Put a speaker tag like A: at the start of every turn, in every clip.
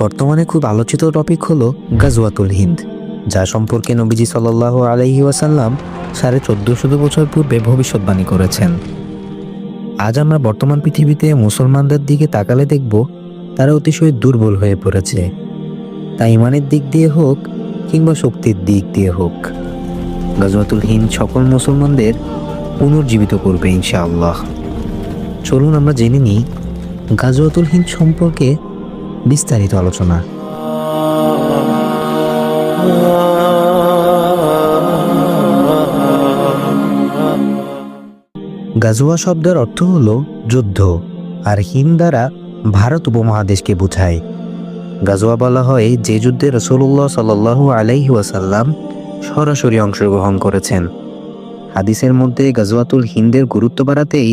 A: বর্তমানে খুব আলোচিত টপিক হলো গাজওয়াতুল হিন্দ, যা সম্পর্কে নবীজি সাল্লাহ আলহি ওয়াসাল্লাম সাড়ে চোদ্দশত বছর পূর্বে ভবিষ্যৎবাণী করেছেন। আজ আমরা বর্তমান পৃথিবীতে মুসলমানদের দিকে তাকালে দেখব তারা অতিশয় দুর্বল হয়ে পড়েছে। তা ইমানের দিক দিয়ে হোক কিংবা শক্তির দিক দিয়ে হোক, গাজওয়াতুল হিন্দ সকল মুসলমানদের পুনর্জীবিত করবে ইনশাআল্লাহ। চলুন আমরা জেনে নিই গাজওয়াতুল হিন্দ সম্পর্কে বিস্তারিত আলোচনা। গাজোয়া শব্দের অর্থ হল যুদ্ধ, আর হিন্দ দ্বারা ভারত উপমহাদেশকে বোঝায়। গাজোয়া বলা হয় যে যুদ্ধে রসুল্লাহ সাল্লাহ আলাইহি ওয়াসাল্লাম সরাসরি অংশগ্রহণ করেছেন। হাদিসের মধ্যে গাজুয়াতুল হিন্দের গুরুত্ব বাড়াতেই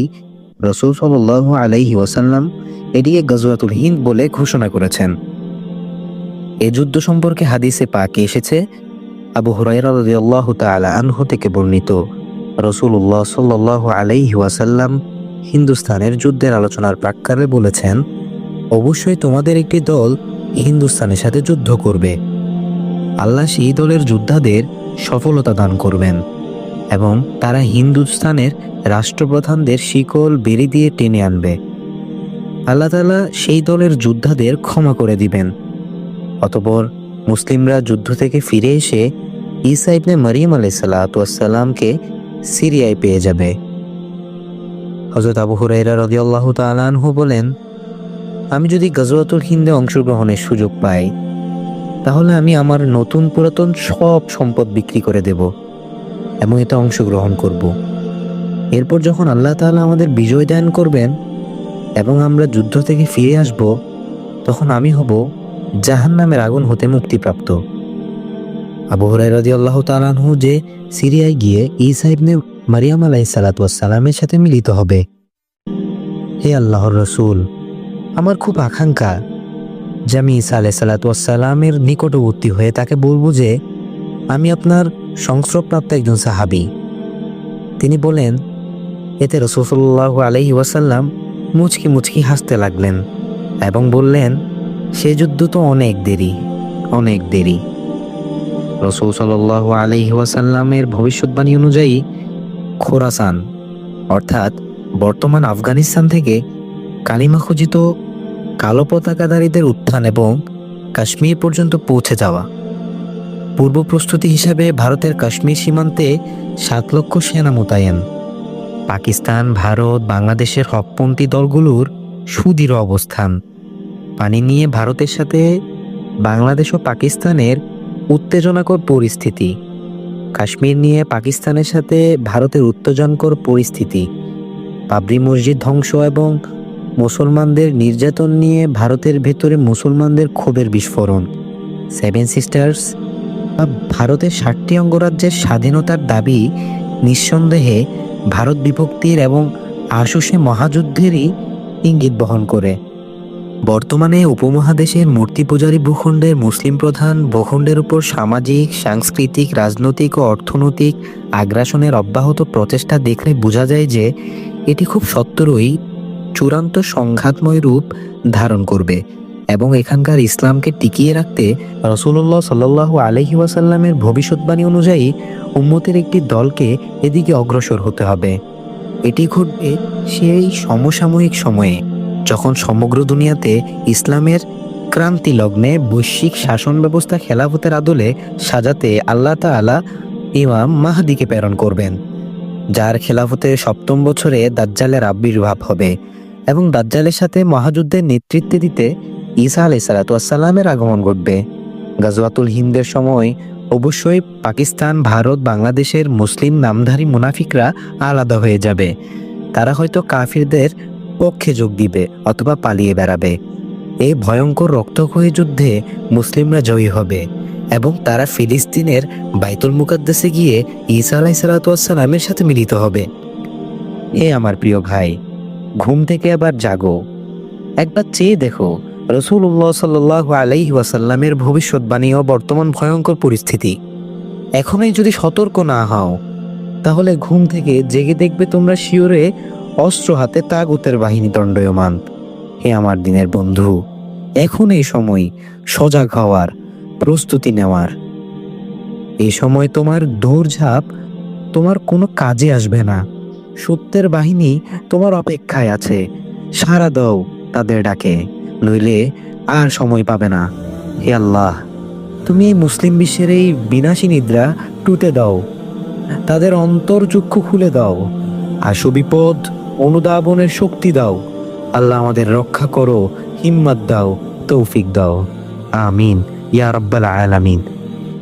A: রসুল সাল্লাহ আলাইহি ওয়াসাল্লাম এটিকে গাজওয়াতুল হিন্দ বলে ঘোষণা করেছেন। এ যুদ্ধ সম্পর্কে হাদিসে পাকে এসেছে, আবু হুরাইরা রাদিয়াল্লাহু তাআলা আনহু থেকে বর্ণিত। রসুল্লাহ সাল্লাহ আলাইহি ওয়াসাল্লাম হিন্দুস্তানের যুদ্ধের আলোচনার প্রাক্কারে বলেছেন, অবশ্যই তোমাদের একটি দল হিন্দুস্তানের সাথে যুদ্ধ করবে। আল্লাহ সেই দলের যোদ্ধাদের সফলতা দান করবেন। এবং তারা হিন্দুস্তানের রাষ্ট্রপ্রধানদের শিকল বেড়ে দিয়ে টেনে আনবে। আল্লাহ তালা সেই দলের যোদ্ধাদের ক্ষমা করে দিবেন। অতপর মুসলিমরা যুদ্ধ থেকে ফিরে এসে ঈসা ইবনে মরিয়ম আলাইসাল্লাতামকে সিরিয়ায় পেয়ে যাবে। হজরত আবু হুরাইরা রদিয়াল্লাহ তালানহু বলেন, আমি যদি গজওয়াতুল হিন্দে অংশগ্রহণের সুযোগ পাই, তাহলে আমি আমার নতুন পুরাতন সব সম্পদ বিক্রি করে দেব। এবং এতে অংশগ্রহণ করব। এরপর যখন আল্লাহ তাআলা আমাদের বিজয় দান করবেন এবং আমরা যুদ্ধ থেকে ফিরে আসব, তখন আমি হব জাহান নামের আগুন হতে মুক্তিপ্রাপ্ত। আবু হরাই রাজি আল্লাহ তালানহু যে সিরিয়ায় গিয়ে ঈসা ইবনে মারিয়াম আলাই সালাতামের সাথে মিলিত হবে। হে আল্লাহর রসুল, আমার খুব আকাঙ্ক্ষা যে আমি ঈসা আলাই সালাতামের নিকটবর্তী হয়ে তাকে বলব যে আমি আপনার সংস্রবপ্রাপ্ত একজন সাহাবি। তিনি বলেন, এতে রসুল্লাহ আলহি ওয়াসাল্লাম মুচকি মুচকি হাসতে লাগলেন এবং বললেন, সে যুদ্ধ তো অনেক দেরি অনেক দেরি। রসুল সাল্লাহ আলহি ওয়াসাল্লামের ভবিষ্যৎবাণী অনুযায়ী খোরাসান, অর্থাৎ বর্তমান আফগানিস্তান থেকে কালিমা খোজিত কালো পতাকাধারীদের উত্থান এবং কাশ্মীর পর্যন্ত পৌঁছে যাওয়া। পূর্ব প্রস্তুতি হিসাবে ভারতের কাশ্মীর সীমান্তে সাত লক্ষ সেনা মোতায়েন। পাকিস্তান, ভারত, বাংলাদেশের হকপন্থী দলগুলোর সুদৃঢ় অবস্থান। পানি নিয়ে ভারতের সাথে বাংলাদেশ ও পাকিস্তানের উত্তেজনাকর পরিস্থিতি। কাশ্মীর নিয়ে পাকিস্তানের সাথে ভারতের উত্তেজনকর পরিস্থিতি। বাবরি মসজিদ ধ্বংস এবং মুসলমানদের নির্যাতন নিয়ে ভারতের ভেতরে মুসলমানদের ক্ষোভের বিস্ফোরণ। সেভেন সিস্টার্স ভারতের ষাটটি অঙ্গরাজ্যের স্বাধীনতার দাবি নিঃসন্দেহে ভারত বিভক্তির এবং আশুষে মহাযুদ্ধেরই ইঙ্গিত বহন করে। বর্তমানে উপমহাদেশের মূর্তি পূজারী ভূখণ্ডের মুসলিম প্রধান ভূখণ্ডের উপর সামাজিক, সাংস্কৃতিক, রাজনৈতিক ও অর্থনৈতিক আগ্রাসনের অব্যাহত প্রচেষ্টা দেখলে বোঝা যায় যে এটি খুব সত্তরই চূড়ান্ত সংঘাতময় রূপ ধারণ করবে। এবং এখানকার ইসলামকে টিকিয়ে রাখতে রসুল্লাহ সাল্লাহ আলহি ওয়াসাল্লামের ভবিষ্যৎবাণী অনুযায়ী উম্মতের একটি দলকে এদিকে অগ্রসর হতে হবে। এটি ঘটবে সেই সমসাময়িক সময়ে, যখন সমগ্র দুনিয়াতে ইসলামের ক্রান্তি লগ্নে বৈশ্বিক শাসন ব্যবস্থা খেলাফতের আদলে সাজাতে আল্লাহ তাআলা ইমাম মাহাদিকে প্রেরণ করবেন, যার খেলাফতে সপ্তম বছরে দাজ্জালের আবির্ভাব হবে এবং দাজ্জালের সাথে মহাযুদ্ধের নেতৃত্বে দিতে ঈসা আলাই সালাতামের আগমন ঘটবে। গাজওয়াতুল হিন্দের সময় অবশ্যই পাকিস্তান, ভারত, বাংলাদেশের মুসলিম নামধারী মুনাফিকরা আলাদা হয়ে যাবে। তারা হয়তো কাফিরদের পক্ষে যোগ দিবে অথবা পালিয়ে বেড়াবে। এই ভয়ঙ্কর রক্তক্ষয়ী যুদ্ধে মুসলিমরা জয়ী হবে এবং তারা ফিলিস্তিনের বাইতুল মুকাদ্দাসে গিয়ে ঈসা আলাই সালাতামের সাথে মিলিত হবে। এ আমার প্রিয় ভাই, ঘুম থেকে আবার জাগো। একবার চেয়ে দেখো রসুল্লাহ সাল্লাহ আলাইহি ওয়াসাল্লামের ভবিষ্যৎবাণী ও বর্তমান ভয়ঙ্কর পরিস্থিতি। এখনই যদি সতর্ক না হও, তাহলে ঘুম থেকে জেগে দেখবে তোমরা শিওরে অস্ত্র হাতে তাগুতের বাহিনী দণ্ডয়মান। হে আমার দিনের বন্ধু, এখন এই সময় সজাগ হওয়ার প্রস্তুতি নেওয়ার। এই সময় তোমার দৌড়ঝাঁপ তোমার কোনো কাজে আসবে না। সত্যের বাহিনী তোমার অপেক্ষায় আছে। সারা দাও তাদের ডাকে। নইলে আর সময় পাবে না। হে আল্লাহ, তুমি এই মুসলিম বিশ্বের এই বিনাশী নিদ্রা টুটে দাও। তাদের অন্তর্চক্ষু খুলে দাও। আশু বিপদ অনুধাবনের শক্তি দাও। আল্লাহ আমাদের রক্ষা করো, হিম্মত দাও, তৌফিক দাও। আমিন। ইয়া রব্বাল আলামিন।